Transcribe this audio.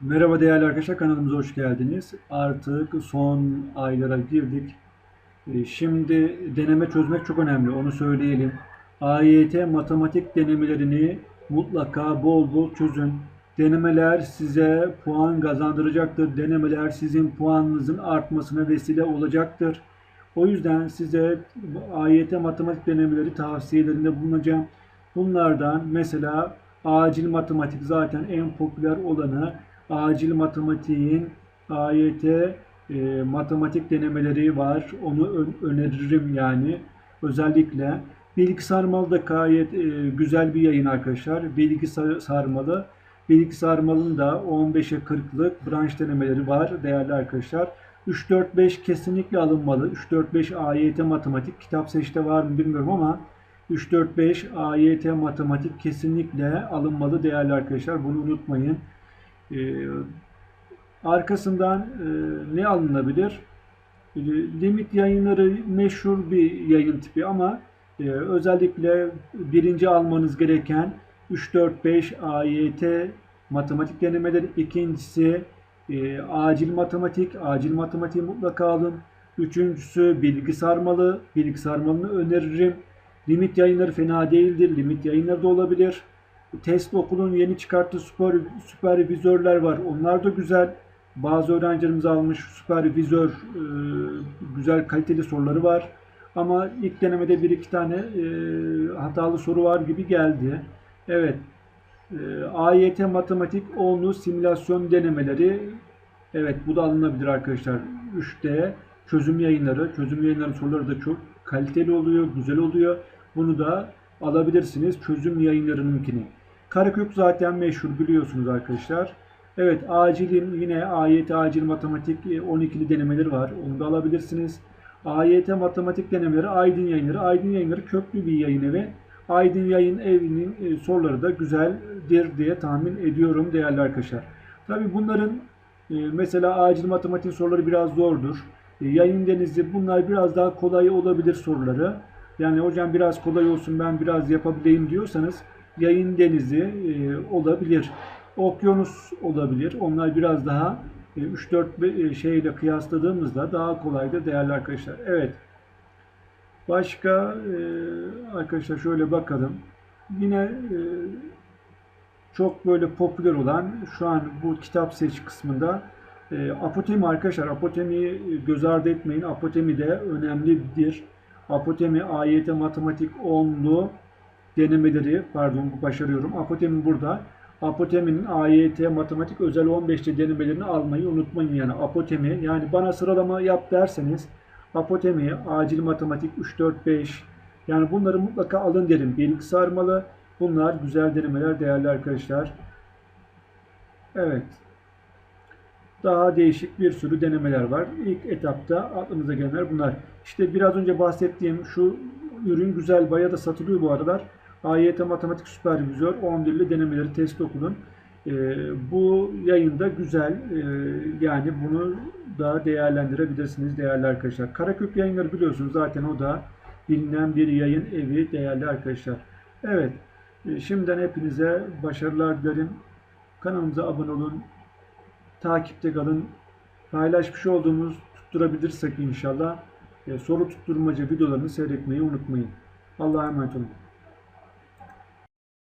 Merhaba değerli arkadaşlar kanalımıza hoş geldiniz. Artık son aylara girdik. Ee, Şimdi deneme çözmek çok önemli onu söyleyelim. AYT matematik denemelerini mutlaka bol bol çözün. Denemeler size puan kazandıracaktır. Denemeler sizin puanınızın artmasına vesile olacaktır. O yüzden size AYT matematik denemeleri tavsiyelerinde bulunacağım. Bunlardan mesela acil matematik zaten en popüler olanı acil matematiğin AYT e, matematik denemeleri var. Onu öneririm yani. Özellikle Bilgi Sarmalı da gayet e, güzel bir yayın arkadaşlar. Bilgi Sar- Sarmalı. Bilgi Sarmalı'nın da 15'e 40'lık branş denemeleri var değerli arkadaşlar. 3-4-5 kesinlikle alınmalı. 3-4-5 AYT matematik kitap seçte var mı bilmiyorum ama 3-4-5 AYT matematik kesinlikle alınmalı değerli arkadaşlar. Bunu unutmayın. Ee, arkasından e, ne alınabilir? E, Limit yayınları meşhur bir yayın tipi ama e, özellikle birinci almanız gereken 3-4-5 AYT matematik denemeleri. İkincisi e, acil matematik. Acil matematiği mutlaka alın. Üçüncüsü bilgi sarmalı. Bilgi sarmalını öneririm. Limit yayınları fena değildir. Limit yayınları da olabilir. Test okulun yeni çıkarttığı süper, süpervizörler var. Onlar da güzel. Bazı öğrencilerimiz almış süpervizör e, güzel kaliteli soruları var. Ama ilk denemede bir iki tane e, hatalı soru var gibi geldi. Evet. E, AYT matematik 10'lu simülasyon denemeleri. Evet bu da alınabilir arkadaşlar. 3D çözüm yayınları. Çözüm yayınları soruları da çok kaliteli oluyor, güzel oluyor. Bunu da alabilirsiniz. Çözüm yayınlarınınkini. Karakök zaten meşhur biliyorsunuz arkadaşlar. Evet acilin yine AYT acil matematik e, 12'li denemeleri var. Onu da alabilirsiniz. AYT matematik denemeleri Aydın Yayınları. Aydın Yayınları köklü bir yayın evi. Aydın Yayın Evi'nin e, soruları da güzeldir diye tahmin ediyorum değerli arkadaşlar. Tabi bunların e, mesela acil matematik soruları biraz zordur. E, Yayın Denizi bunlar biraz daha kolay olabilir soruları. Yani hocam biraz kolay olsun ben biraz yapabileyim diyorsanız Yayın Denizi e, olabilir. Okyanus olabilir. Onlar biraz daha 3-4 şeyle kıyasladığımızda daha kolaydır değerli arkadaşlar. Evet. Başka e, arkadaşlar şöyle bakalım. Yine e, çok böyle popüler olan şu an bu kitap seç kısmında e, Apotemi arkadaşlar. Apotemi'yi göz ardı etmeyin. Apotemi de önemlidir. Apotemi AYT matematik 10'lu denemeleri pardon başarıyorum. Apotemi burada. Apotemi'nin AYT matematik özel 15'te denemelerini almayı unutmayın yani. Apotemi yani bana sıralama yap derseniz Apotemi, acil matematik 3 4 5 yani bunları mutlaka alın derim. Bilgi sarmalı. Bunlar güzel denemeler değerli arkadaşlar. Evet. Daha değişik bir sürü denemeler var. İlk etapta aklımıza gelenler bunlar. İşte biraz önce bahsettiğim şu ürün güzel baya da satılıyor bu aralar. AYT Matematik Süpervizör 10 dilli denemeleri test okulun. Ee, bu yayında güzel. Ee, yani bunu da değerlendirebilirsiniz değerli arkadaşlar. Karakök yayınları biliyorsunuz zaten o da bilinen bir yayın evi değerli arkadaşlar. Evet. e, Şimdiden hepinize başarılar dilerim. Kanalımıza abone olun. Takipte kalın. Paylaşmış olduğumuz tutturabilirsek inşallah e, soru tutturmaca videolarını seyretmeyi unutmayın. Allah'a emanet olun.